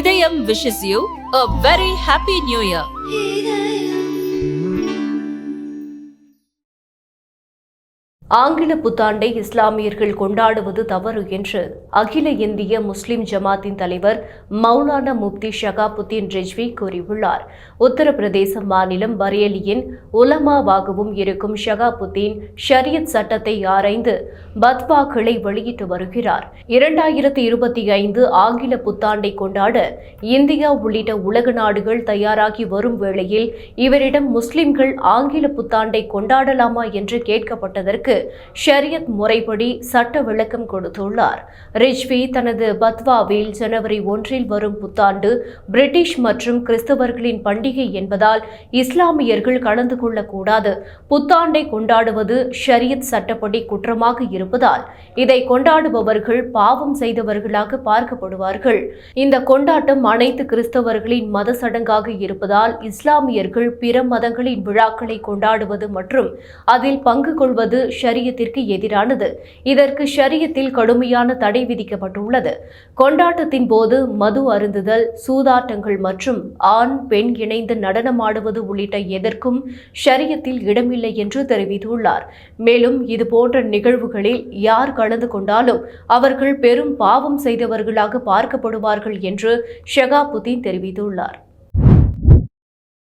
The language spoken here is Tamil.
Idhayam wishes you a very happy new year ஆங்கில புத்தாண்டை இஸ்லாமியர்கள் கொண்டாடுவது தவறு என்று அகில இந்திய முஸ்லிம் ஜமாத்தின் தலைவர் மௌலானா முப்தி ஷகாபுத்தீன் ரிஜ்வி கூறியுள்ளார். உத்தரப்பிரதேச மாநிலம் பரேலியின் உலமாவாகவும் இருக்கும் ஷகாபுத்தீன் ஷரியத் சட்டத்தை ஆராய்ந்து பத்வாக்களை வெளியிட்டு வருகிறார். இரண்டாயிரத்தி இருபத்தி ஐந்து ஆங்கில புத்தாண்டை கொண்டாட இந்தியா உள்ளிட்ட உலக நாடுகள் தயாராகி வரும் வேளையில் இவரிடம் முஸ்லிம்கள் ஆங்கில புத்தாண்டை கொண்டாடலாமா என்று கேட்கப்பட்டதற்கு ஷரியத் முறைப்படி சட்ட விளக்கம் கொடுத்துள்ளார். ரிஜ்வி தனது பத்வாவில் ஜனவரி ஒன்றில் வரும் புத்தாண்டு பிரிட்டிஷ் மற்றும் கிறிஸ்தவர்களின் பண்டிகை என்பதால் இஸ்லாமியர்கள் கலந்து கொள்ளக்கூடாது. புத்தாண்டை கொண்டாடுவது ஷரியத் சட்டப்படி குற்றமாக இருப்பதால் இதை கொண்டாடுபவர்கள் பாவம் செய்தவர்களாக பார்க்கப்படுவார்கள். இந்த கொண்டாட்டம் அனைத்து கிறிஸ்தவர்களின் மத சடங்காக இருப்பதால் இஸ்லாமியர்கள் பிற மதங்களின் விழாக்களை கொண்டாடுவது மற்றும் அதில் பங்கு கொள்வது ஷரியத்திற்கு எதிரானது. இதற்கு ஷரியத்தில் கடுமையான தடை விதிக்கப்பட்டுள்ளது. கொண்டாட்டத்தின் போது மது அருந்துதல் சூதாட்டங்கள் மற்றும் ஆண் பெண் இணைந்து நடனமாடுவது உள்ளிட்ட எதற்கும் ஷரியத்தில் இடமில்லை என்று தெரிவித்துள்ளார். மேலும் இதுபோன்ற நிகழ்வுகளில் யார் கலந்து கொண்டாலும் அவர்கள் பெரும் பாவம் செய்தவர்களாக பார்க்கப்படுவார்கள் என்று ஷெகாபுதீன் தெரிவித்துள்ளார்.